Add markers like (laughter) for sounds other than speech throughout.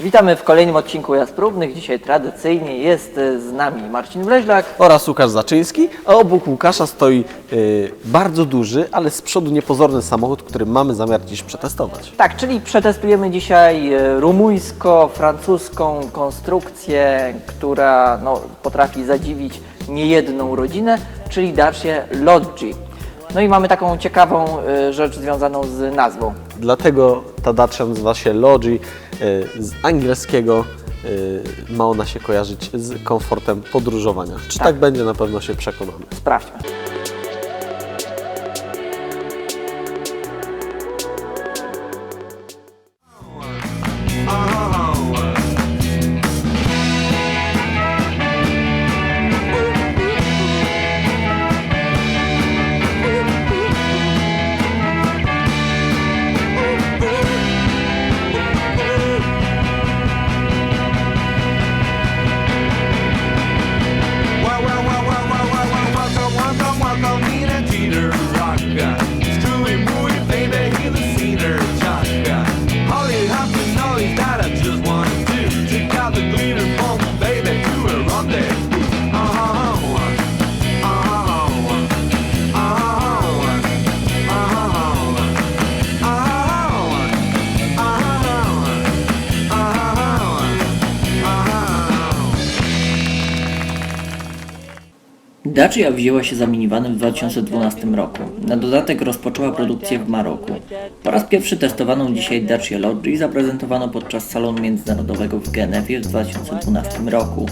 Witamy w kolejnym odcinku Jazd Próbnych. Dzisiaj tradycyjnie jest e, z nami Marcin Wleźlak. oraz Łukasz Zaczyński, a obok Łukasza stoi y, bardzo duży, ale z przodu niepozorny samochód, który mamy zamiar dziś przetestować. Tak, czyli przetestujemy dzisiaj e, rumuńsko-francuską konstrukcję, która no, potrafi zadziwić niejedną rodzinę, czyli Dacia Logi. No i mamy taką ciekawą e, rzecz związaną z nazwą. Dlatego ta Dacia nazywa się Logi, y, z angielskiego y, ma ona się kojarzyć z komfortem podróżowania. Czy tak, Tak. będzie, na pewno się przekonamy. Sprawdźmy. Dacia wzięła się za minivanem w 2012 roku. Na dodatek rozpoczęła produkcję w Maroku. Po raz pierwszy testowaną dzisiaj Dacia Logi zaprezentowano podczas salonu międzynarodowego w Genewie w 2012 roku.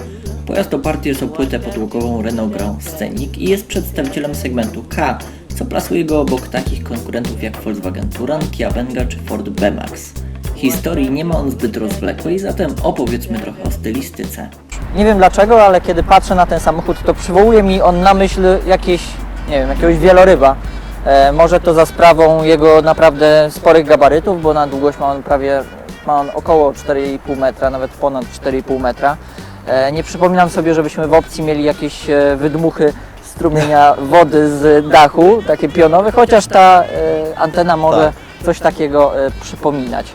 Pojazd oparty jest o płytę podłogową Renault Grand Scenic i jest przedstawicielem segmentu K, co plasuje go obok takich konkurentów jak Volkswagen Touran, Kia Venga czy Ford B-Max. Historii nie ma on zbyt rozwlekłej, zatem opowiedzmy trochę o stylistyce. Nie wiem dlaczego, ale kiedy patrzę na ten samochód, to przywołuje mi on na myśl jakieś, nie wiem, jakiegoś wieloryba. E, może to za sprawą jego naprawdę sporych gabarytów, bo na długość ma on prawie, ma on około 4,5 metra, nawet ponad 4,5 metra. E, nie przypominam sobie, żebyśmy w opcji mieli jakieś e, wydmuchy strumienia wody z dachu, takie pionowe, chociaż ta e, antena może coś takiego e, przypominać.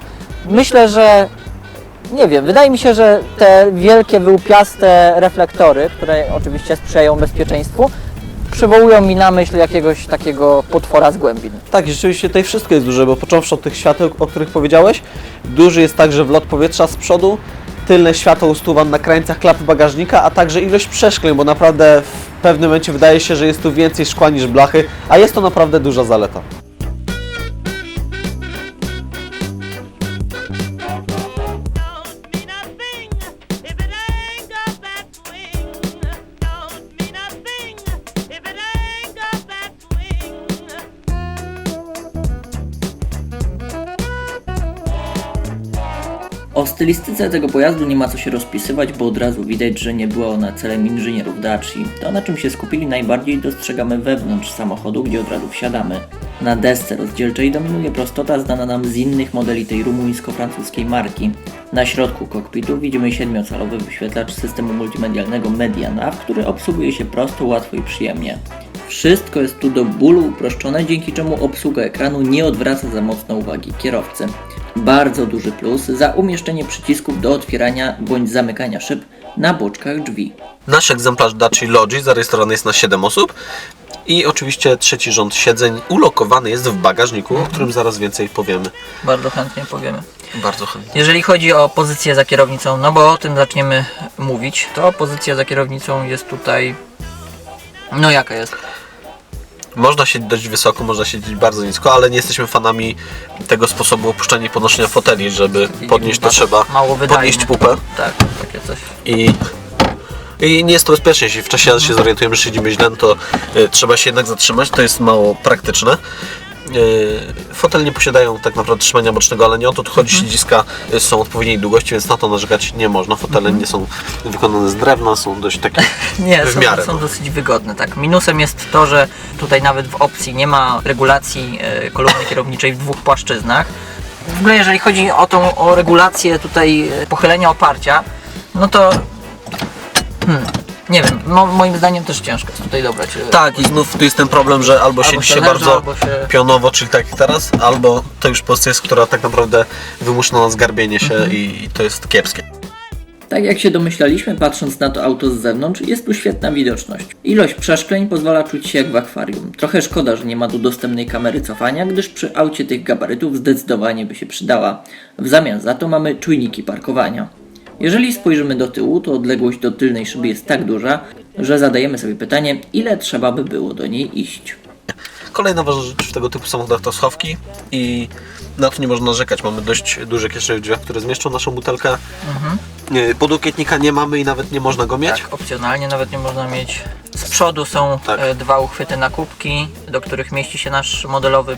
Myślę, że nie wiem, wydaje mi się, że te wielkie, wyłupiaste reflektory, które oczywiście sprzyjają bezpieczeństwu, przywołują mi na myśl jakiegoś takiego potwora z głębin. Tak, rzeczywiście tutaj wszystko jest duże, bo począwszy od tych świateł, o których powiedziałeś, duży jest także wlot powietrza z przodu, tylne światło ustuwan na krańcach klapy bagażnika, a także ilość przeszkleń, bo naprawdę w pewnym momencie wydaje się, że jest tu więcej szkła niż blachy, a jest to naprawdę duża zaleta. O stylistyce tego pojazdu nie ma co się rozpisywać, bo od razu widać, że nie była ona celem inżynierów Daci. To na czym się skupili najbardziej dostrzegamy wewnątrz samochodu, gdzie od razu wsiadamy. Na desce rozdzielczej dominuje prostota znana nam z innych modeli tej rumuńsko-francuskiej marki. Na środku kokpitu widzimy 7-calowy wyświetlacz systemu multimedialnego MediaNav, który obsługuje się prosto, łatwo i przyjemnie. Wszystko jest tu do bólu uproszczone, dzięki czemu obsługa ekranu nie odwraca za mocno uwagi kierowcy. Bardzo duży plus za umieszczenie przycisków do otwierania bądź zamykania szyb na boczkach drzwi. Nasz egzemplarz Daci Logi zarejestrowany jest na 7 osób i oczywiście trzeci rząd siedzeń ulokowany jest w bagażniku, o którym zaraz więcej powiemy. Bardzo chętnie powiemy. Bardzo chętnie. Jeżeli chodzi o pozycję za kierownicą, no bo o tym zaczniemy mówić, to pozycja za kierownicą jest tutaj. No jaka jest? Można siedzieć dość wysoko, można siedzieć bardzo nisko, ale nie jesteśmy fanami tego sposobu opuszczania i podnoszenia foteli, żeby podnieść to trzeba Mało podnieść pupę Tak, takie coś. i, i nie jest to bezpieczne. Jeśli w czasie jazdy się zorientujemy, że siedzimy źle, no to y, trzeba się jednak zatrzymać, to jest mało praktyczne. Y, Fotel nie posiadają tak naprawdę trzymania bocznego, ale nie o to tu chodzi. Siedziska y, są odpowiedniej długości, więc na to narzekać nie można. Fotele nie są wykonane z drewna, są dość takie (laughs) Nie, w są, miarę. są no. dosyć wygodne, tak. Minusem jest to, że tutaj nawet w opcji nie ma regulacji e, kolumny kierowniczej w dwóch płaszczyznach. W ogóle jeżeli chodzi o tą o regulację tutaj e, pochylenia oparcia, no to hmm, Nie wiem, mo, moim zdaniem też ciężko jest tutaj dobrać. e, Tak, i znów tu jest ten problem, że albo, siedzi się leży, bardzo albo się... pionowo, czyli tak jak teraz, albo to już pozycja jest, która tak naprawdę wymusza na zgarbienie się Mhm. i to jest kiepskie. Tak jak się domyślaliśmy, patrząc na to auto z zewnątrz, jest tu świetna widoczność. Ilość przeszkleń pozwala czuć się jak w akwarium. Trochę szkoda, że nie ma tu dostępnej kamery cofania, gdyż przy aucie tych gabarytów zdecydowanie by się przydała. W zamian za to mamy czujniki parkowania. Jeżeli spojrzymy do tyłu, to odległość do tylnej szyby jest tak duża, że zadajemy sobie pytanie, ile trzeba by było do niej iść. Kolejna ważna rzecz w tego typu samochodach to schowki i na to nie można narzekać. Mamy dość duże kieszenie w drzwiach, które zmieszczą naszą butelkę. Nie, Podłokietnika nie mamy i nawet nie można go mieć. Tak, opcjonalnie nawet nie można mieć. Z przodu są Tak. e, dwa uchwyty na kubki, do których mieści się nasz modelowy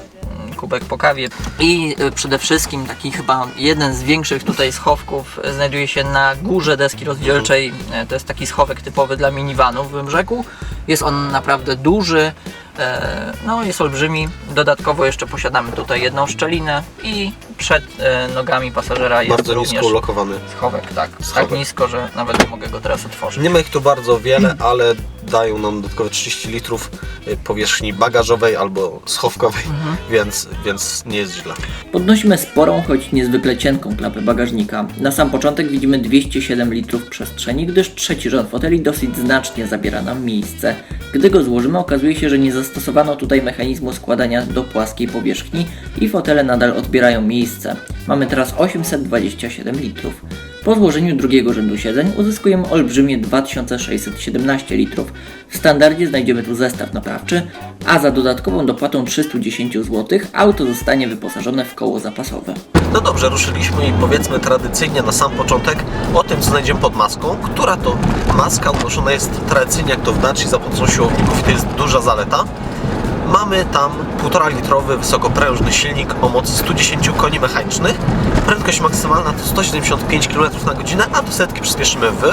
kubek po kawie. I e, przede wszystkim taki chyba jeden z większych tutaj schowków e, znajduje się na górze deski rozdzielczej. E, To jest taki schowek typowy dla minivanów, bym rzekł. Jest on naprawdę duży. No, jest olbrzymi. Dodatkowo jeszcze posiadamy tutaj jedną szczelinę i przed e, nogami pasażera jest Bardzo również nisko ulokowany. schowek, tak. Schowek. Tak nisko, że nawet nie mogę go teraz otworzyć. Nie ma ich tu bardzo wiele, ale dają nam dodatkowe 30 litrów y, powierzchni bagażowej albo schowkowej, więc, więc nie jest źle. Podnosimy sporą, choć niezwykle cienką klapę bagażnika. Na sam początek widzimy 207 litrów przestrzeni, gdyż trzeci rząd foteli dosyć znacznie zabiera nam miejsce. Gdy go złożymy, okazuje się, że nie zastosowano tutaj mechanizmu składania do płaskiej powierzchni i fotele nadal odbierają miejsce. Mamy teraz 827 litrów. Po złożeniu drugiego rzędu siedzeń uzyskujemy olbrzymie 2617 litrów. W standardzie znajdziemy tu zestaw naprawczy, a za dodatkową dopłatą 310 zł auto zostanie wyposażone w koło zapasowe. No dobrze, ruszyliśmy i powiedzmy tradycyjnie na sam początek o tym, co znajdziemy pod maską, która to maska unoszona jest tradycyjnie jak to w Daci za pomocą siłowników i to jest duża zaleta. Mamy tam 1,5 litrowy wysokoprężny silnik o mocy 110 koni mechanicznych. Prędkość maksymalna to 175 km na godzinę, a do setki przyspieszymy w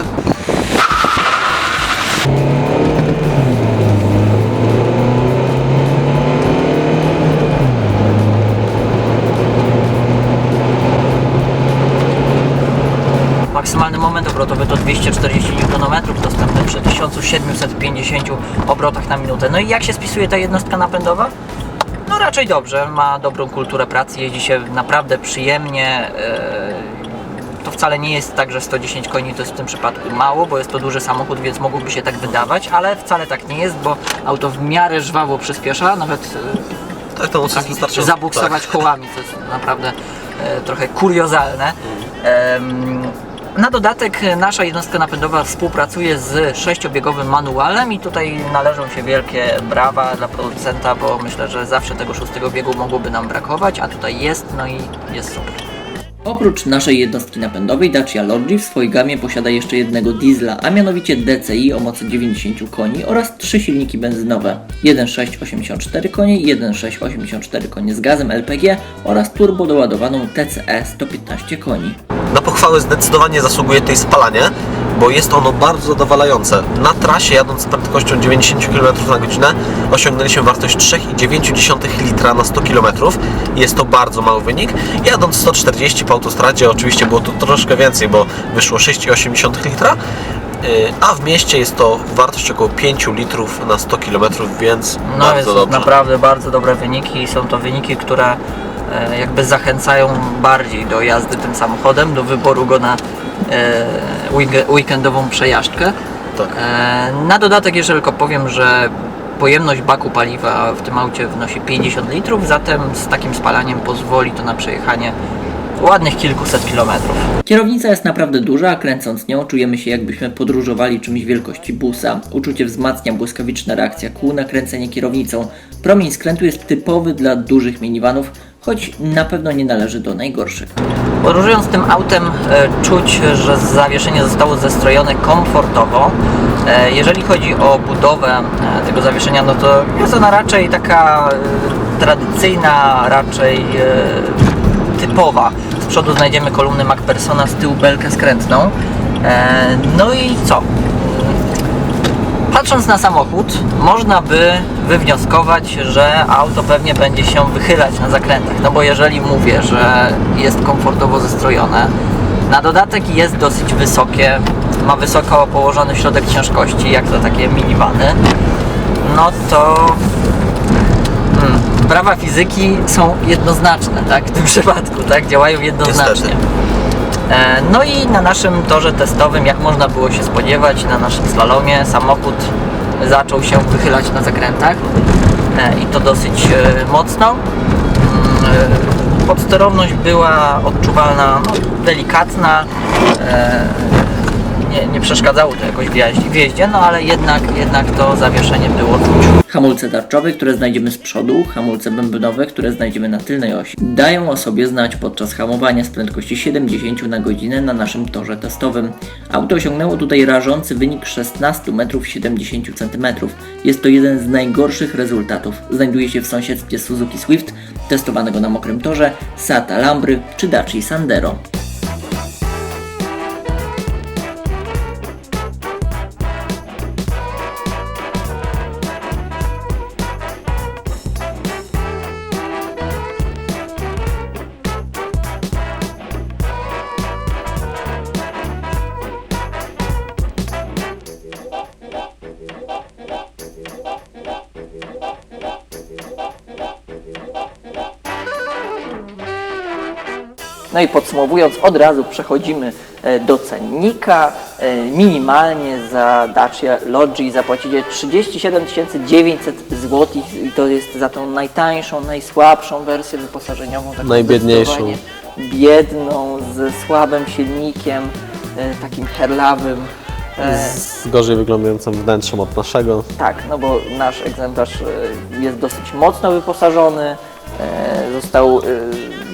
Maksymalny moment obrotowy to 240 Nm, dostępny przy 1750 obrotach na minutę. No i jak się spisuje ta jednostka napędowa? No raczej dobrze, ma dobrą kulturę pracy, jeździ się naprawdę przyjemnie. e, To wcale nie jest tak, że 110 koni to jest w tym przypadku mało, bo jest to duży samochód, więc mogłoby się tak wydawać, ale wcale tak nie jest, bo auto w miarę żwawo przyspiesza, nawet e, tak, potrafi wystarczająca. zabuksować kołami, co jest naprawdę e, trochę kuriozalne. Em, na dodatek e, nasza jednostka napędowa współpracuje z sześciobiegowym manualem i tutaj należą się wielkie brawa dla producenta, bo myślę, że zawsze tego szóstego biegu mogłoby nam brakować, a tutaj jest, no i jest super. Oprócz naszej jednostki napędowej, Dacia Logi w swojej gamie posiada jeszcze jednego diesla, a mianowicie DCI o mocy 90 koni oraz trzy silniki benzynowe. 1.684 konie, 1.684 konie z gazem LPG oraz turbo doładowaną TCE 115 koni. Na pochwałę zdecydowanie zasługuje tutaj spalanie, bo jest ono bardzo zadowalające. Na trasie jadąc z prędkością 90 km na godzinę osiągnęliśmy wartość 3,9 litra na 100 km. Jest to bardzo mały wynik. Jadąc 140 po autostradzie oczywiście było to troszkę więcej, bo wyszło 6,8 litra. Yy, A w mieście jest to wartość około 5 litrów na 100 km, więc No bardzo jest dobrze. naprawdę bardzo dobre wyniki i są to wyniki, które jakby zachęcają bardziej do jazdy tym samochodem, do wyboru go na e, week- weekendową przejażdżkę. Tak. E, na dodatek jeszcze tylko powiem, że pojemność baku paliwa w tym aucie wynosi 50 litrów, zatem z takim spalaniem pozwoli to na przejechanie ładnych kilkuset kilometrów. Kierownica jest naprawdę duża, a kręcąc nią czujemy się jakbyśmy podróżowali czymś wielkości busa. Uczucie wzmacnia błyskawiczna reakcja kół na kręcenie kierownicą. Promień skrętu jest typowy dla dużych minivanów, choć na pewno nie należy do najgorszych. Podróżując tym autem e, czuć, że zawieszenie zostało zestrojone komfortowo. E, jeżeli chodzi o budowę e, tego zawieszenia, no to jest ona raczej taka tradycyjna, raczej typowa. Z przodu znajdziemy kolumny MacPhersona, z tyłu belkę skrętną. No i co? Patrząc na samochód, można by wywnioskować, że auto pewnie będzie się wychylać na zakrętach. No bo jeżeli mówię, że jest komfortowo zestrojone, Na dodatek jest dosyć wysokie, ma wysoko położony środek ciężkości, jak to takie minivany. No to hmm, prawa fizyki są jednoznaczne, tak? W tym przypadku, tak? Działają jednoznacznie. Niestety. E, No i na naszym torze testowym, jak można było się spodziewać, na naszym slalomie samochód zaczął się wychylać na zakrętach e, i to dosyć e, mocno. Mm, Podsterowność była odczuwalna, no, delikatna, nie, nie przeszkadzało to jakoś w jeździe, no ale jednak, jednak to zawieszenie było czuć. Hamulce tarczowe, które znajdziemy z przodu, hamulce bębnowe, które znajdziemy na tylnej osi, dają o sobie znać podczas hamowania z prędkości 70 na godzinę na naszym torze testowym. Auto osiągnęło tutaj rażący wynik 16 metrów 70 cm. Jest to jeden z najgorszych rezultatów. Znajduje się w sąsiedztwie Suzuki Swift, testowanego na mokrym torze, Seata Lambry czy Dacia Sandero. No i podsumowując, od razu przechodzimy e, do cennika. E, Minimalnie za Dacia Logi zapłacicie 37 900 zł i to jest za tą najtańszą, najsłabszą wersję wyposażeniową. Taką Najbiedniejszą. Biedną, ze słabym silnikiem, e, takim herlawym. Z gorzej wyglądającym wnętrzem od naszego. tak, no bo nasz egzemplarz jest dosyć mocno wyposażony, został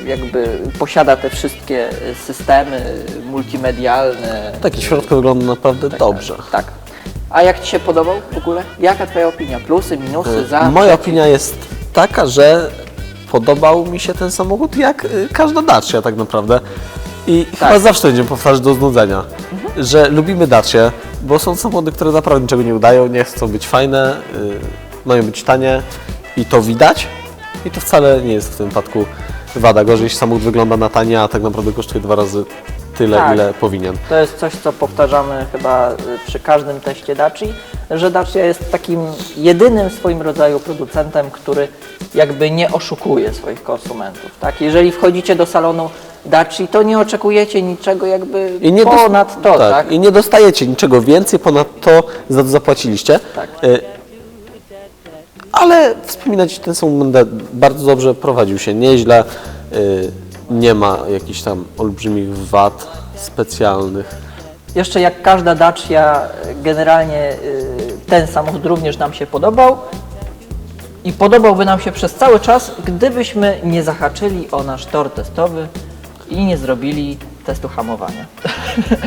jakby posiada te wszystkie e, systemy multimedialne. Taki w środku wygląda naprawdę dobrze. Tak. A jak Ci się podobał w ogóle? Jaka Twoja opinia? Plusy, minusy, za? Moja przeciw? opinia jest taka, że podobał mi się ten samochód jak y, każda Dacia tak naprawdę. I chyba zawsze będziemy powtarzać do znudzenia, że lubimy Dacie, bo są samochody, które naprawdę niczego nie udają, nie chcą być fajne, y, mają być tanie i to widać. I to wcale nie jest w tym wypadku wada. Gorzej, jeśli samochód wygląda na tanie, a tak naprawdę kosztuje dwa razy tyle, Tak. ile powinien. To jest coś, co powtarzamy chyba y, przy każdym teście Daci, że Dacia jest takim jedynym w swoim rodzaju producentem, który jakby nie oszukuje swoich konsumentów. Tak? Jeżeli wchodzicie do salonu Daci, to nie oczekujecie niczego jakby I nie dos- ponad to, tak? I nie dostajecie niczego więcej ponad to, za co zapłaciliście. Tak. Y, Ale wspominać ten samochód będę bardzo dobrze prowadził się nieźle. Y, Nie ma jakichś tam olbrzymich wad specjalnych. Jeszcze jak każda Dacia, y, generalnie y, ten samochód również nam się podobał i podobałby nam się przez cały czas, gdybyśmy nie zahaczyli o nasz tor testowy i nie zrobili testu hamowania.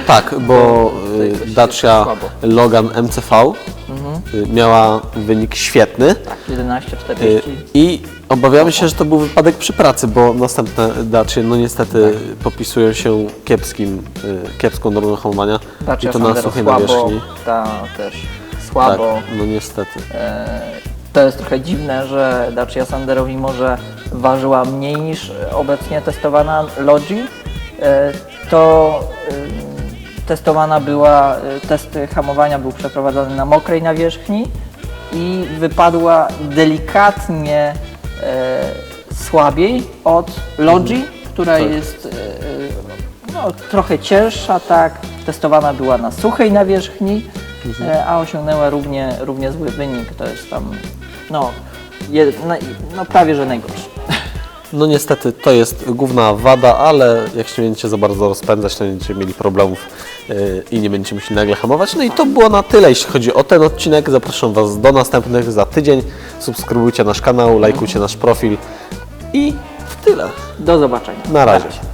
Tak, bo (laughs) Dacia. Logan MCV y, miała wynik świetny. Tak, Y, 11.40. I obawiamy się, że to był wypadek przy pracy, bo następne Dacie no niestety popisują się kiepskim, y, kiepską drogą hamowania Dacia i to na Sandero suchej słabo, nawierzchni. ta też Tak, słabo. no niestety. E, To jest trochę dziwne, że Dacia Sandero, mimo że ważyła mniej niż obecnie testowana Logi, e, to testowana była, e, test hamowania był przeprowadzony na mokrej nawierzchni i wypadła delikatnie e, słabiej od Logi, która Tak. jest e, e, no, trochę cięższa, tak. Testowana była na suchej nawierzchni, e, a osiągnęła równie, równie zły wynik. To jest tam, no, je, no, no prawie że najgorszy. No niestety to jest główna wada, ale jak się będziecie za bardzo rozpędzać, to nie będziecie mieli problemów yy, i nie będziecie musieli nagle hamować. No i to było na tyle, jeśli chodzi o ten odcinek. Zapraszam Was do następnych za tydzień. Subskrybujcie nasz kanał, lajkujcie nasz profil i tyle. Do zobaczenia. Na razie.